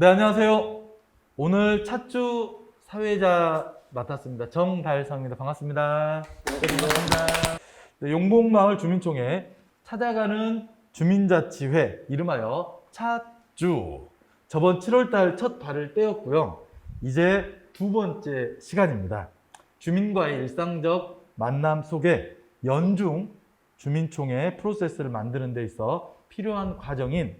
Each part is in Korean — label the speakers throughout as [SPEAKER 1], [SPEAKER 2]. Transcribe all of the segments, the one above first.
[SPEAKER 1] 네, 안녕하세요. 오늘 찻주 사회자 맡았습니다. 정달성입니다. 반갑습니다. 네, 반갑습니다. 네, 용봉마을 주민총회 찾아가는 주민자치회 이름하여 찻주 저번 7월달 첫 발을 떼었고요. 이제 두 번째 시간입니다. 주민과의 일상적 만남 속에 연중 주민총회 프로세스를 만드는 데 있어 필요한 과정인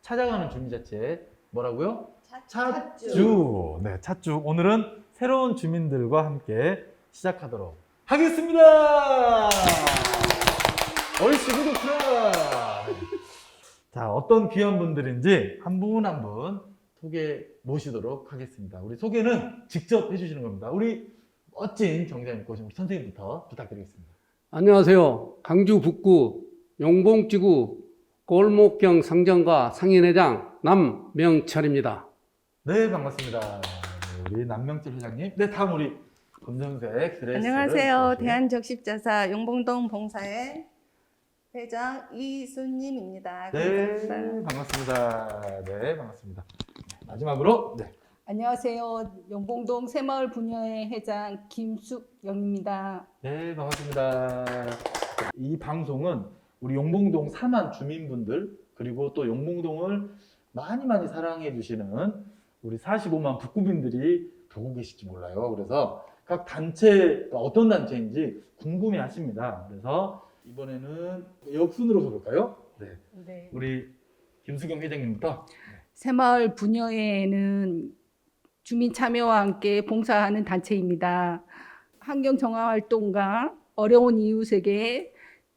[SPEAKER 1] 찾아가는 주민자치회 뭐라고요? 찻주. 네, 찻주. 오늘은 새로운 주민들과 함께 시작하도록 하겠습니다. 얼씨 구독자. 자, 어떤 귀한 분들인지 한 분 한 분 소개 모시도록 하겠습니다. 우리 소개는 직접 해주시는 겁니다. 우리 멋진 경장님 꼬신 우리 선생님부터 부탁드리겠습니다.
[SPEAKER 2] 안녕하세요. 강주 북구 용봉지구 골목경 상점가 상인회장 남명철입니다.
[SPEAKER 1] 네, 반갑습니다. 네, 우리 남명철 회장님. 네, 다음 우리 검정색 드레스.
[SPEAKER 3] 안녕하세요. 대한적십자사 용봉동 봉사회 회장 이순님입니다.
[SPEAKER 1] 네,
[SPEAKER 3] 감사합니다.
[SPEAKER 1] 반갑습니다. 네, 반갑습니다. 마지막으로 네.
[SPEAKER 4] 안녕하세요. 용봉동 새마을 분녀회 회장 김숙영입니다.
[SPEAKER 1] 네, 반갑습니다. 이 방송은 우리 용봉동 사만 주민분들 그리고 또 용봉동을 많이 많이 사랑해 주시는 우리 45만 북구민들이 보고 계실지 몰라요. 그래서 각 단체가 어떤 단체인지 궁금해 하십니다. 그래서 이번에는 역순으로 가볼까요? 네.
[SPEAKER 4] 네.
[SPEAKER 1] 우리 김수경 회장님부터
[SPEAKER 4] 새마을 분녀회는 주민 참여와 함께 봉사하는 단체입니다. 환경 정화 활동과 어려운 이웃에게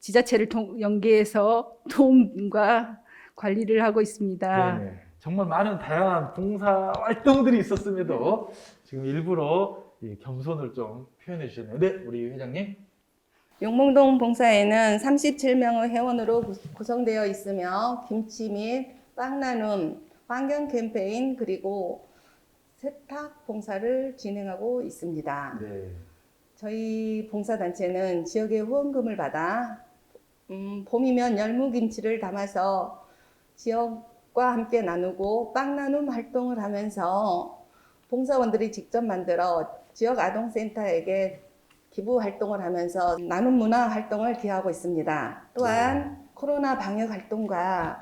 [SPEAKER 4] 지자체를 통- 연계해서 도움과 관리를 하고 있습니다.
[SPEAKER 1] 네, 정말 많은 다양한 봉사 활동들이 있었음에도 지금 일부러 이 겸손을 좀 표현해 주셨네요. 네, 우리 회장님.
[SPEAKER 3] 용봉동 봉사회는 37명의 회원으로 구- 구성되어 있으며 김치 및 빵 나눔, 환경 캠페인 그리고 세탁 봉사를 진행하고 있습니다.
[SPEAKER 1] 네.
[SPEAKER 3] 저희 봉사단체는 지역의 후원금을 받아 음, 봄이면 열무김치를 담아서 지역과 함께 나누고 빵 나눔 활동을 하면서 봉사원들이 직접 만들어 지역 아동센터에게 기부 활동을 하면서 나눔 문화 활동을 기하고 있습니다. 또한 코로나 방역 활동과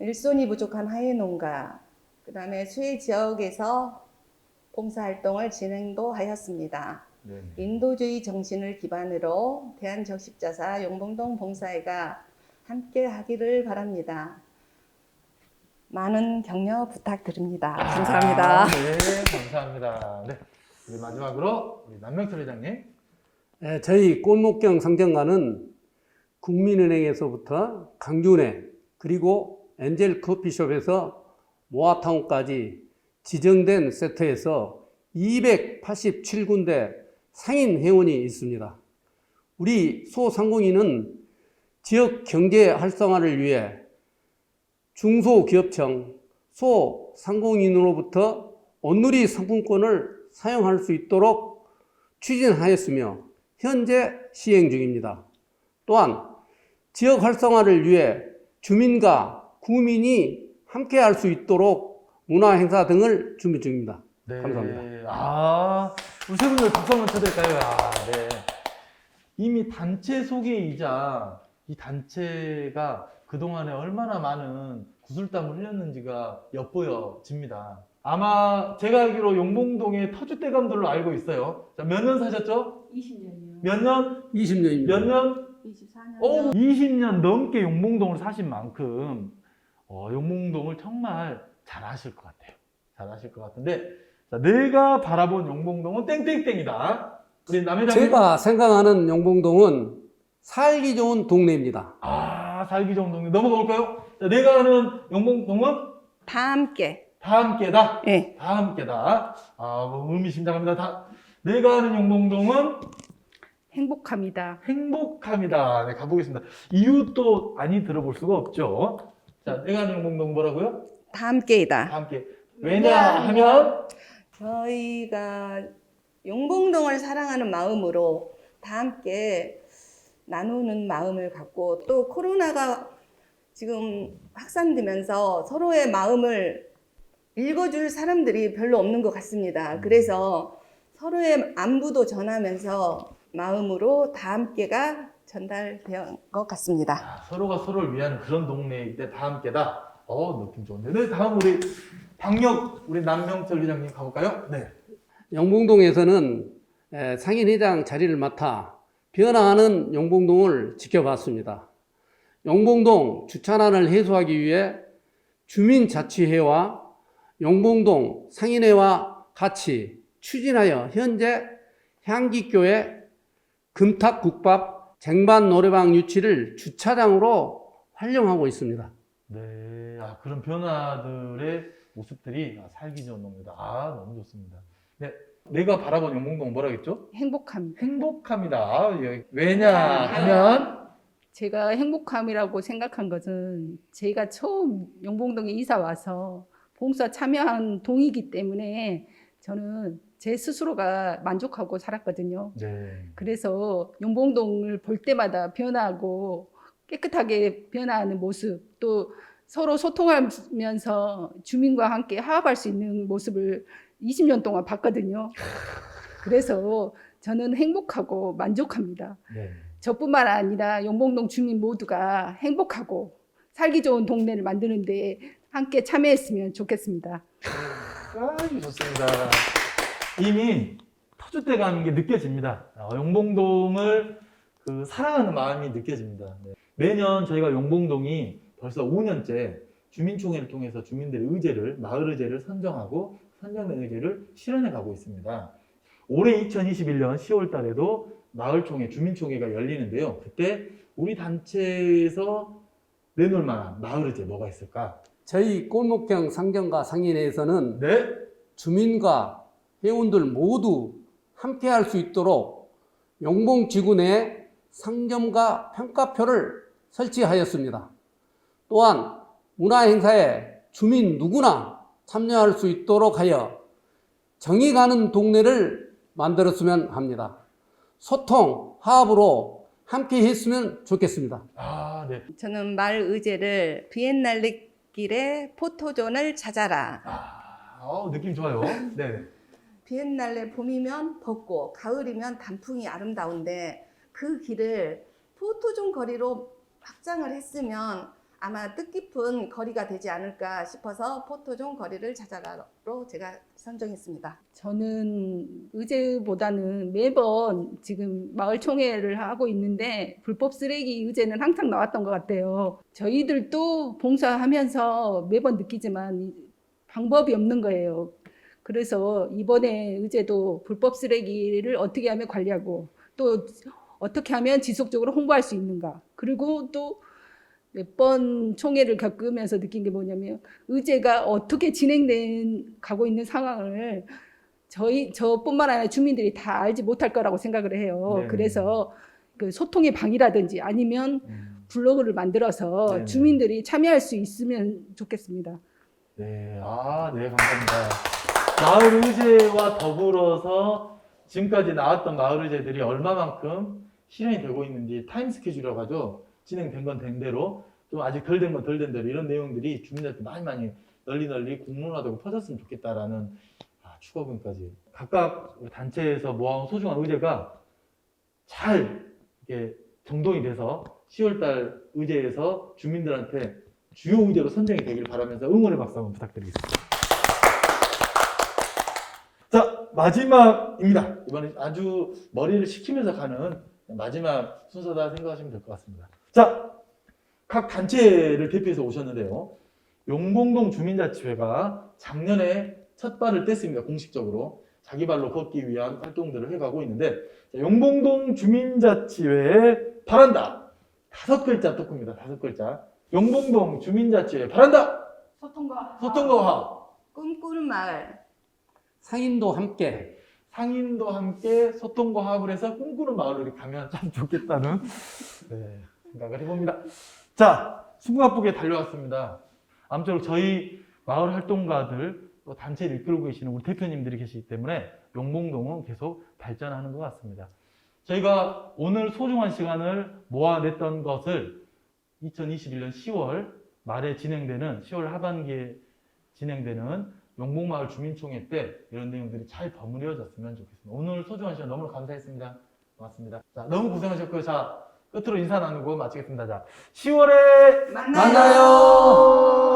[SPEAKER 3] 일손이 부족한 하회농가, 그 다음에 수해 지역에서 봉사 활동을 진행도 하였습니다.
[SPEAKER 1] 네.
[SPEAKER 3] 인도주의 정신을 기반으로 대한적십자사 용봉동 봉사회가 함께 하기를 바랍니다. 많은 격려 부탁드립니다. 감사합니다.
[SPEAKER 1] 아, 네, 감사합니다. 네. 우리 마지막으로 우리 남명철 회장님.
[SPEAKER 2] 예, 저희 골목경 상점가는 국민은행에서부터 강준회 그리고 엔젤 커피숍에서 모아타운까지 지정된 세트에서 287군데 상인 회원이 있습니다. 우리 소상공인은 지역 경제 활성화를 위해 중소기업청 소상공인으로부터 온누리 상품권을 사용할 수 있도록 추진하였으며 현재 시행 중입니다. 또한 지역 활성화를 위해 주민과 구민이 함께 할 수 있도록 문화 행사 등을 준비 중입니다.
[SPEAKER 1] 네.
[SPEAKER 2] 감사합니다.
[SPEAKER 1] 아, 우리 세 분들 박수 한번 쳐드릴까요? 아, 네. 이미 단체 소개이자 이 단체가 그동안에 얼마나 많은 구슬땀을 흘렸는지가 엿보여집니다. 아마 제가 알기로 용봉동의 터줏대감들로 알고 있어요. 자, 몇 년 사셨죠?
[SPEAKER 4] 20년이요.
[SPEAKER 1] 몇 년?
[SPEAKER 2] 20년입니다.
[SPEAKER 1] 몇 년?
[SPEAKER 4] 24년.
[SPEAKER 1] 오, 20년 넘게 용봉동을 사신 만큼 어, 용봉동을 정말 잘 아실 것 같아요. 잘 아실 것 같은데 자, 내가 바라본 용봉동은 땡땡땡이다. 우리 남회장님.
[SPEAKER 2] 제가 생각하는 용봉동은 살기 좋은 동네입니다.
[SPEAKER 1] 아 살기 좋은 동네 넘어가 볼까요? 자, 내가 아는 용봉동은
[SPEAKER 3] 다 함께.
[SPEAKER 1] 다 함께다.
[SPEAKER 3] 예.
[SPEAKER 1] 다 함께다. 아 뭐, 의미심장합니다. 다 내가 아는 용봉동은
[SPEAKER 4] 행복합니다.
[SPEAKER 1] 행복합니다. 네, 가보겠습니다. 이유도 많이 들어볼 수가 없죠. 자, 내가 아는 용봉동 뭐라고요?
[SPEAKER 3] 다 함께이다.
[SPEAKER 1] 다 함께. 왜냐 하면
[SPEAKER 3] 저희가 용봉동을 사랑하는 마음으로 다 함께 나누는 마음을 갖고 또 코로나가 지금 확산되면서 서로의 마음을 읽어줄 사람들이 별로 없는 것 같습니다. 그래서 서로의 안부도 전하면서 마음으로 다 함께가 전달된 것 같습니다.
[SPEAKER 1] 아, 서로가 서로를 위하는 그런 때문에 다 함께다. 어 느낌 좋은데. 네 다음 우리 박력 우리 남명철 회장님 가볼까요? 네.
[SPEAKER 2] 영봉동에서는 에, 상인회장 자리를 맡아 변화하는 영봉동을 지켜봤습니다. 영봉동 주차난을 해소하기 위해 주민자치회와 영봉동 상인회와 같이 추진하여 현재 향기교회 금탁국밥 쟁반 노래방 유치를 주차장으로 활용하고 있습니다.
[SPEAKER 1] 네. 아, 그런 변화들의 모습들이 아, 살기 좋은 동네다. 아 너무 좋습니다. 네. 내가 바라본 영봉동 뭐라겠죠?
[SPEAKER 4] 행복합니다.
[SPEAKER 1] 행복합니다. 아, 예. 왜냐 하면
[SPEAKER 4] 제가 행복함이라고 생각한 것은 제가 처음 영봉동에 이사 와서 봉사 참여한 동이기 때문에 저는 제 스스로가 만족하고 살았거든요.
[SPEAKER 1] 네.
[SPEAKER 4] 그래서 용봉동을 볼 때마다 변하고 깨끗하게 변화하는 모습 또 서로 소통하면서 주민과 함께 화합할 수 있는 모습을 20년 동안 봤거든요. 그래서 저는 행복하고 만족합니다.
[SPEAKER 1] 네.
[SPEAKER 4] 저뿐만 아니라 용봉동 주민 모두가 행복하고 살기 좋은 동네를 만드는데 함께 참여했으면 좋겠습니다.
[SPEAKER 1] 아, 좋습니다. 이미 터줏대감인 게 느껴집니다. 어, 용봉동을 그 사랑하는 마음이 느껴집니다. 네. 매년 저희가 용봉동이 벌써 5년째 주민총회를 통해서 주민들의 의제를 마을 의제를 선정하고 선정된 의제를 실현해 가고 있습니다. 올해 2021년 10월 달에도 마을총회 주민총회가 열리는데요. 그때 우리 단체에서 내놓을 만한 마을 의제 뭐가 있을까?
[SPEAKER 2] 저희 골목형 상점과 상인회에서는
[SPEAKER 1] 네.
[SPEAKER 2] 주민과 회원들 모두 함께 할 수 있도록 용봉지구 내 상점과 평가표를 설치하였습니다. 또한 문화행사에 주민 누구나 참여할 수 있도록 하여 정이 가는 동네를 만들었으면 합니다. 소통, 화합으로 함께 했으면 좋겠습니다.
[SPEAKER 1] 아, 네.
[SPEAKER 3] 저는 말 의제를 비엔날레 길에 포토존을 찾아라.
[SPEAKER 1] 아, 어, 느낌 좋아요. 네.
[SPEAKER 3] 비엔날레 봄이면 벚꽃, 가을이면 단풍이 아름다운데 그 길을 포토존 거리로 확장을 했으면 아마 뜻깊은 거리가 되지 않을까 싶어서 포토존 거리를 찾아라로 제가 선정했습니다.
[SPEAKER 4] 저는 의제보다는 매번 지금 마을 총회를 하고 있는데 불법 쓰레기 의제는 항상 나왔던 것 같아요. 저희들도 봉사하면서 매번 느끼지만 이 방법이 없는 거예요. 그래서 이번에 의제도 불법 쓰레기를 어떻게 하면 관리하고 또 어떻게 하면 지속적으로 홍보할 수 있는가. 그리고 또 몇 번 총회를 겪으면서 느낀 게 뭐냐면 의제가 어떻게 진행된 가고 있는 상황을 저희 저뿐만 아니라 주민들이 다 알지 못할 거라고 생각을 해요.
[SPEAKER 1] 네.
[SPEAKER 4] 그래서 그 소통의 방이라든지 아니면
[SPEAKER 1] 음,
[SPEAKER 4] 블로그를 만들어서
[SPEAKER 1] 네.
[SPEAKER 4] 주민들이 참여할 수 있으면 좋겠습니다.
[SPEAKER 1] 네. 아, 네, 감사합니다. 마을 의제와 더불어서 지금까지 나왔던 마을 의제들이 얼마만큼 실현이 되고 있는지 타임 스케줄이라고 하죠. 진행된 건 된 대로 또 아직 덜 된 건 덜 된 대로 이런 내용들이 주민들한테 많이 많이 널리 널리 공론화되고 퍼졌으면 좋겠다라는 아, 추가분까지 각각 우리 단체에서 모아온 소중한 의제가 잘 이렇게 정돈이 돼서 10월달 의제에서 주민들한테 주요 의제로 선정이 되길 바라면서 응원의 박수 한번 부탁드리겠습니다. 자 마지막입니다. 이번에 아주 머리를 식히면서 가는 마지막 순서다 생각하시면 될 것 같습니다. 자, 각 단체를 대표해서 오셨는데요. 용봉동 주민자치회가 작년에 첫 발을 뗐습니다. 공식적으로. 자기 발로 걷기 위한 활동들을 해가고 있는데, 자, 용봉동 주민자치회에 바란다. 다섯 글자 토크입니다. 다섯 글자. 용봉동 주민자치회 바란다.
[SPEAKER 4] 소통과
[SPEAKER 1] 소통과 화합.
[SPEAKER 3] 꿈꾸는 마을.
[SPEAKER 2] 상인도 함께
[SPEAKER 1] 상인도 함께 소통과 화합을 해서 꿈꾸는 마을로 이렇게 가면 참 좋겠다는 네, 생각을 해봅니다. 자, 숨가쁘게 달려왔습니다. 아무쪼록 저희 마을 활동가들 또 단체를 이끌고 계시는 우리 대표님들이 계시기 때문에 용봉동은 계속 발전하는 것 같습니다. 저희가 오늘 소중한 시간을 모아냈던 것을 2021년 10월 말에 진행되는 10월 하반기에 진행되는 용봉마을 주민총회 때 이런 내용들이 잘 버무려졌으면 좋겠습니다. 오늘 소중한 시간 너무 감사했습니다. 고맙습니다. 자, 너무 고생하셨고요. 자, 끝으로 인사 나누고 마치겠습니다. 자, 10월에
[SPEAKER 3] 만나요.
[SPEAKER 1] 만나요.